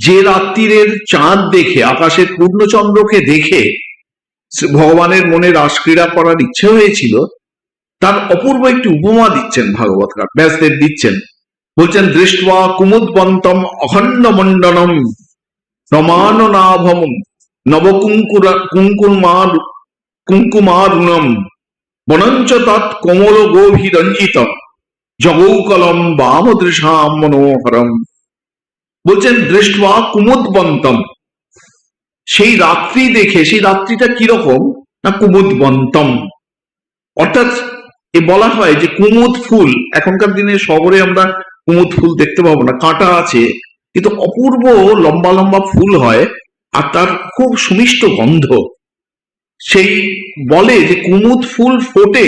যে রাত্রিরের চাঁদ দেখে, আকাশের পূর্ণচন্দ্রকে দেখে ভগবানের মনে রাসক্রীড়া করার ইচ্ছে হয়েছিল, তার অপূর্ব একটি উপমা দিচ্ছেন ভাগবতকার ব্যাসদেব দিচ্ছেন। বলছেন দৃষ্ট্বা কুমুদবন্তম অখণ্ড মণ্ডনম রমান নাভম নবকুঙ্কুরা কুঙ্কুমার কুঙ্কুমারুণম বনঞ্চ তৎ কমল গভীরঞ্জিত জগৌকলম বামদৃশাম মনোহরম। বলছেন দৃষ্ট্বা কুমুদবন্তম। সেই রাত্রি দেখে, সেই রাত্রিটা কীরকম? না কুমুদবন্তম। অর্থাৎ এ বলা হয় যে কুমুদ ফুল, এখনকার দিনে শহরে আমরা কুমুদ ফুল দেখতে পাবো না, কাঁটা আছে, কিন্তু অপূর্ব লম্বা লম্বা ফুল হয়, আর তার খুব সুমিষ্ট গন্ধ। সেই বলে যে কুমুদ ফুল ফোটে,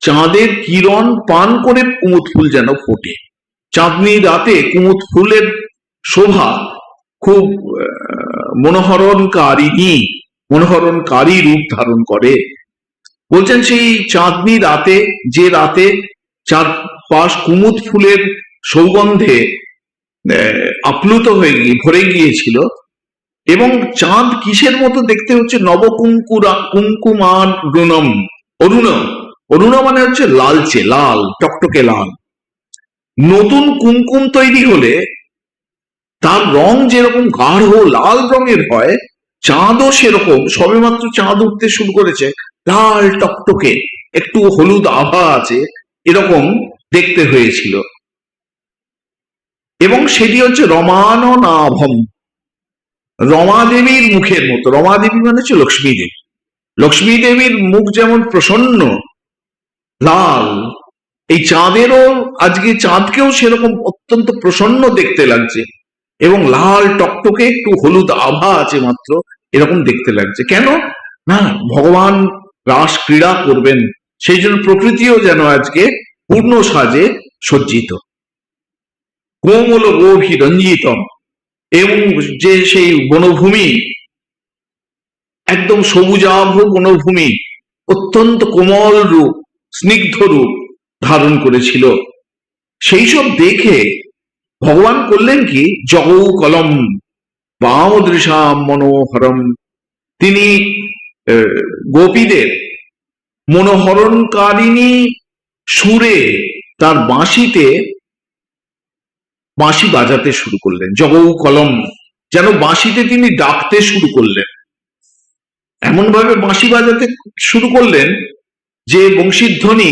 চাঁদের কিরণ পান করে কুমুদ ফুল যেন ফোটে। চাঁদনি রাতে কুমুদ ফুলের শোভা খুব মনোহরণকারিণী মনোহরণকারী রূপ ধারণ করে। বলছেন সেই চাঁদনি রাতে, যে রাতে চাঁদ পাশ কুমুদ ফুলের সৌগন্ধে আপ্লুত হয়ে গিয়ে, ভরে গিয়েছিল, এবং চাঁদ কিসের মতো দেখতে হচ্ছে? নবকুঙ্কুরা কুঙ্কুমান রুণম অরুণম। অরুণ মানে হচ্ছে লালচে, লাল, টকটকে লাল। নতুন কুমকুম তৈরি হলে তার রং যেরকম গাঢ়, লাল রঙের হয়, চাঁদও সেরকম, সবেমাত্র চাঁদ উঠতে শুরু করেছে, লাল টকটকে, একটু হলুদ আভা আছে, এরকম দেখতে হয়েছিল। এবং সেটি হচ্ছে রমান নাভম রমা দেবীর মুখের মতো রমা দেবী মানে হচ্ছে লক্ষ্মী দেবী লক্ষ্মী দেবীর মুখ যেমন প্রসন্ন, লাল, এই চাঁদেরও, আজকে চাঁদকেও সেরকম অত্যন্ত প্রসন্ন দেখতে লাগছে। এবং লাল টকটকে একটু হলুদ আভা আছে মাত্র, এরকম দেখতে লাগছে। কেন? না, ভগবান রাস ক্রীড়া করবেন, সেই জন্য প্রকৃতিও যেন আজকে পূর্ণ সাজে সজ্জিত। কোমল গভী রঞ্জিতম, এবং যে সেই বনভূমি, একদম সবুজাভ বনভূমি, অত্যন্ত কোমল রূপ, স্নিগ্ধ রূপ ধারণ করেছিল। সেই সব দেখে ভগবান করলেন কি? জগৌ কলম বামদৃশাম মনোহরম। তিনি গোপীদের মনোহরণকারিণী সুরে তার বাঁশিতে বাঁশি বাজাতে শুরু করলেন। জগৌ কলম যেন বাঁশিতে তিনি ডাকতে শুরু করলেন। এমন ভাবে বাঁশি বাজাতে শুরু করলেন যে বংশীধ্বনি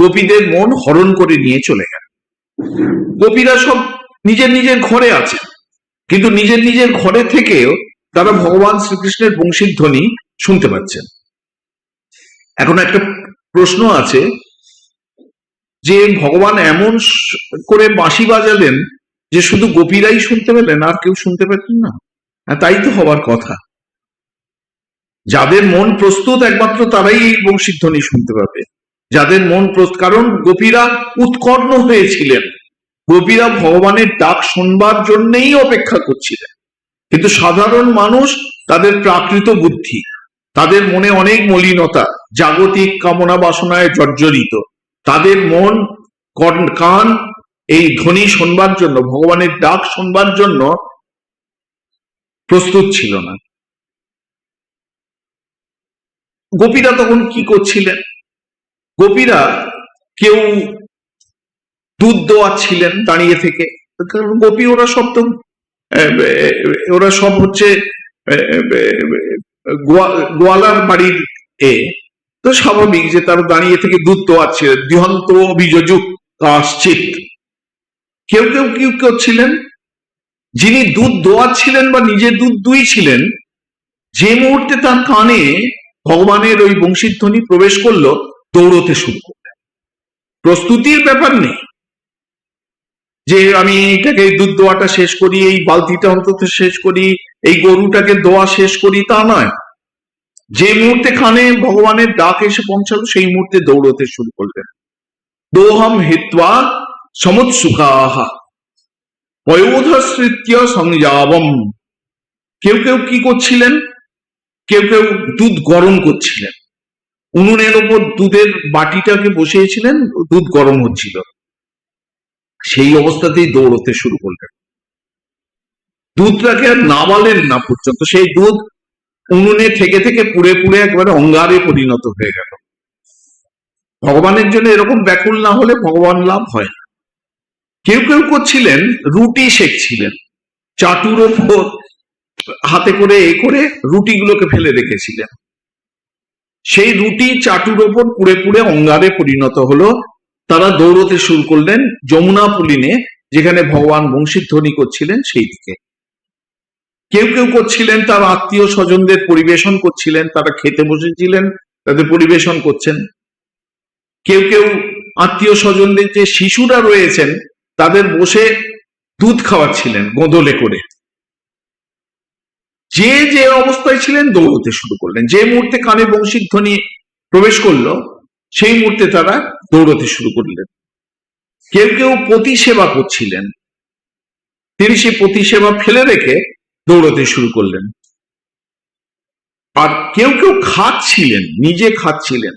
গোপীদের মন হরণ করে নিয়ে চলে গেল। গোপীরা সব নিজের নিজের ঘরে আছে। কিন্তু নিজের নিজের ঘরে থেকেও তারা ভগবান শ্রীকৃষ্ণের বংশীর ধ্বনি শুনতে পাচ্ছেন। এখন একটা প্রশ্ন আছে যে ভগবান এমন করে বাঁশি বাজালেন যে শুধু গোপীরাই শুনতে পেলেন আর কেউ শুনতে পেতেন না। তাই তো হবার কথা। যাদের মন প্রস্তুত একমাত্র তারাই এই বংশীধ্বনি শুনতে পাবে। যাদের মন প্রস্তুত, কারণ গোপীরা উৎকর্ণ হয়েছিলেন। গোপীরা ভগবানের ডাক শুনবার জন্যই অপেক্ষা করছিলেন। কিন্তু সাধারণ মানুষ তাদের প্রাকৃত বুদ্ধি, তাদের মনে অনেক মলিনতা, জাগতিক কামনা বাসনায় জর্জরিত। তাদের মন কান এই ধ্বনি শুনবার জন্য, ভগবানের ডাক শুনবার জন্য প্রস্তুত ছিল না। গোপীরা তখন কি করছিলেন? গোপীরা কেউ দুধ দোয়াচ্ছিলেন দাঁড়িয়ে থেকে। কারণ গোপী ওরা সব তো ওরা সব হচ্ছে গোয়ালার বাড়ির এ। তো স্বাভাবিক যে তার দাঁড়িয়ে থেকে দুধ দোয়াচ্ছিলেন দিহন্ত অভিযোজক কাশ্চিত কেউ কেউ কেউ কেউ ছিলেন, যিনি দুধ দোয়াচ্ছিলেন বা নিজে দুধ দুই ছিলেন, যে মুহূর্তে তার কানে ভগবানের ওই বংশীধ্বনি প্রবেশ করল, দৌড়তে শুরু করলেন। প্রস্তুতির ব্যাপার নেই। যে আমি এটাকে দুধ দোয়াটা শেষ করি, এই বালতিটা অন্তত শেষ করি, এই গরুটাকে দোয়া শেষ করি, তা নয়। যে মুহূর্তে খানে ভগবানের ডাক এসে পৌঁছালো, সেই মুহূর্তে দৌড়তে শুরু করলেন। দোহম হিত্বা সমুৎসুকাহা পয়োধস্মৃত্য সংযাবম। কেউ কেউ কি করছিলেন? কেউ কেউ দুধ গরম করছিলেন। উনুনের ওপর দুধের বাটিটাকে বসিয়েছিলেন, দুধ গরম হচ্ছিল। সেই অবস্থাতেই দৌড়তে শুরু করলেন দুধটাকে আর নামালেন না পর্যন্ত, সেই দুধ উনুনে থেকে থেকে পুড়ে পুড়ে একবারে অঙ্গারে পরিণত হয়ে গেল। ভগবানের জন্য এরকম ব্যাকুল না হলে ভগবান লাভ হয় না। কেউ কেউ করছিলেন, রুটি শেখছিলেন। চাটুর ওপর হাতে করে এ করে রুটিগুলোকে ফেলে রেখেছিলেন। সেই রুটি চাটুর ওপর পুড়ে পুড়ে অঙ্গারে পরিণত হলো তারা দৌড়তে শুরু করলেন যমুনা পুলিনে, যেখানে ভগবান বংশী ধ্বনি করছিলেন সেই দিকে। কেউ কেউ করছিলেন, তার আত্মীয় স্বজনদের পরিবেশন করছিলেন, তারা খেতে বসেছিলেন, তাদের পরিবেশন করছেন। কেউ কেউ আত্মীয় স্বজনদের যে শিশুরা রয়েছেন, তাদের বসে দুধ খাওয়াচ্ছিলেন গোদলে করে। যে যে অবস্থায় ছিলেন দৌড়তে শুরু করলেন। যে মুহূর্তে কানে বংশীর ধ্বনি প্রবেশ করল সেই মুহূর্তে তারা দৌড়তে শুরু করলেন। কেউ কেউ পতি সেবা করছিলেন। তিনি সেই পতি সেবা ফেলে রেখে দৌড়তে শুরু করলেন। আর কেউ কেউ খাচ্ছিলেন, নিজে খাচ্ছিলেন।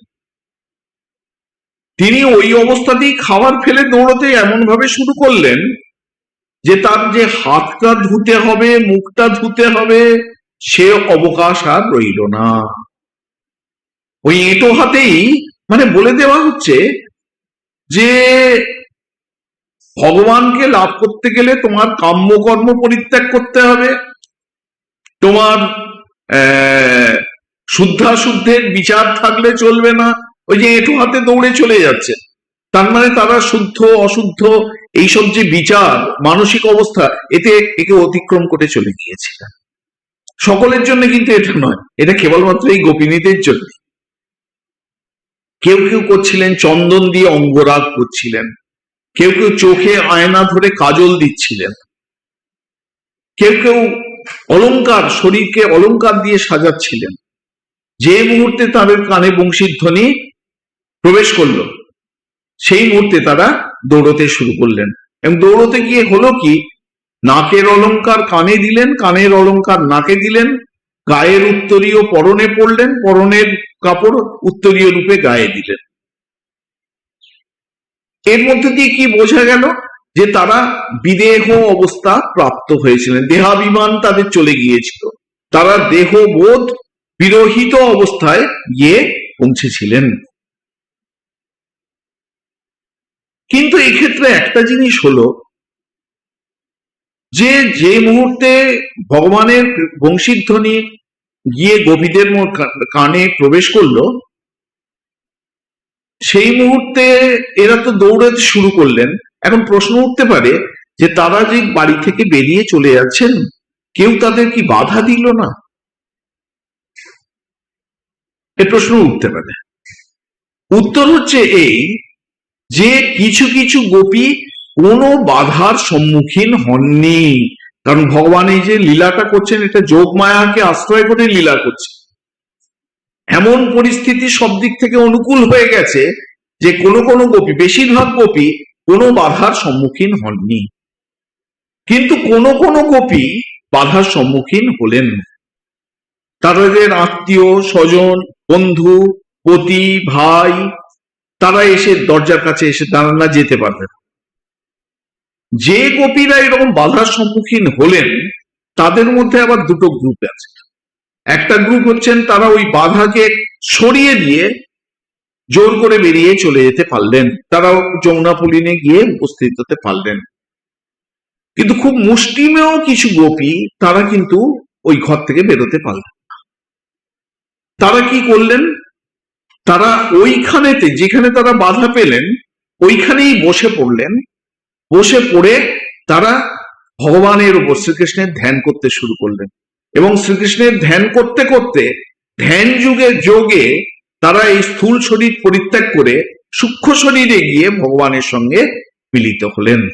তিনি ওই অবস্থাতেই খাবার ফেলে দৌড়তে এমন ভাবে শুরু করলেন যে তার যে হাতটা ধুতে হবে, মুখটা ধুতে হবে, সে অবকাশ আর রইল না। ওই এঁটো হাতেই মানে বলে দেওয়া হচ্ছে যে ভগবানকে লাভ করতে গেলে তোমার কাম্যকর্ম পরিত্যাগ করতে হবে। তোমার আহ, শুদ্ধাশুদ্ধের বিচার থাকলে চলবে না। ওই যে এঁটো হাতে দৌড়ে চলে যাচ্ছে। তার মানে তারা শুদ্ধ অশুদ্ধ এইসব যে বিচার মানসিক অবস্থা এতে একে অতিক্রম করে চলে গিয়েছিলেন সকলের জন্য কিন্তু এটা নয়। এটা কেবলমাত্র এই গোপিনীদের জন্য কেউ কেউ করছিলেন, চন্দন দিয়ে অঙ্গরাগ করছিলেন। কেউ কেউ চোখে আয়না ধরে কাজল দিচ্ছিলেন। কেউ কেউ অলংকার, শরীরকে অলংকার দিয়ে সাজাচ্ছিলেন। যে মুহূর্তে তাদের কানে বংশীর ধ্বনি প্রবেশ করল, সেই মুহূর্তে তারা দৌড়তে শুরু করলেন। এবং দৌড়তে গিয়ে হলো কি, নাকের অলংকার কানে দিলেন, কানের অলংকার নাকে দিলেন গায়ের উত্তরীয় পরনে পড়লেন পরনের কাপড় উত্তরীয় রূপে গায়ে দিলেন। এর মধ্যে দিয়ে কি বোঝা গেল? যে তারা বিদেহ অবস্থা প্রাপ্ত হয়েছিলেন, দেহাভিমান তাদের চলে গিয়েছিল। তারা দেহবোধ বিরহিত অবস্থায় গিয়ে পৌঁছেছিলেন। কিন্তু এক্ষেত্রে একটা জিনিস হলো যে যে মুহূর্তে ভগবানের বংশীধ্বনি গিয়ে গোপীদের কানে প্রবেশ করল। সেই মুহূর্তে এরা তো দৌড়াতে শুরু করলেন। এখন প্রশ্ন উঠতে পারে যে তারা যে বাড়ি থেকে বেরিয়ে চলে যাচ্ছেন, কেউ তাদের কি বাধা দিল না? এ প্রশ্ন উঠতে পারে। উত্তর হচ্ছে এই যে কিছু কিছু গোপী কোনো বাধার সম্মুখীন হননি। কারণ ভগবান এই যে লীলাটা করছেন, এটা যোগ মায়াকে আশ্রয় করে লীলা করছে। এমন পরিস্থিতি সব দিক থেকে অনুকূল হয়ে গেছে যে কোনো কোনো গোপী, বেশিরভাগ গোপী কোনো বাধার সম্মুখীন হননি। কিন্তু কোনো কোনো গোপী বাধার সম্মুখীন হলেন তাদের আত্মীয়, স্বজন, বন্ধু, পতি, ভাই, তারা এসে দরজার কাছে এসে দাঁড়ান না, যেতে পারবে না। যে গোপীরা এরকম বাধার সম্মুখীন হলেন, তাদের মধ্যে আবার দুটো গ্রুপ আছে। একটা গ্রুপ হচ্ছেন তারা ওই বাধাকে সরিয়ে দিয়ে জোর করে বেরিয়ে চলে যেতে পারলেন। তারাও যমুনা পুলিনে গিয়ে উপস্থিত হতে পারলেন। কিন্তু খুব মুষ্টিমেয় কিছু গোপী তারা কিন্তু ওই ঘর থেকে বেরোতে পারলেন। তারা কি করলেন? তারা ওইখানেতে, যেখানে তারা বাধা পেলেন, ওইখানেই বসে পড়লেন। বসে পড়ে তারা ভগবানের উপর শ্রীকৃষ্ণের ধ্যান করতে শুরু করলেন। এবং শ্রীকৃষ্ণের ধ্যান করতে করতে, ধ্যান যুগে যোগে তারা এই স্থূল শরীর পরিত্যাগ করে সূক্ষ্ম শরীরে গিয়ে ভগবানের সঙ্গে মিলিত হলেন।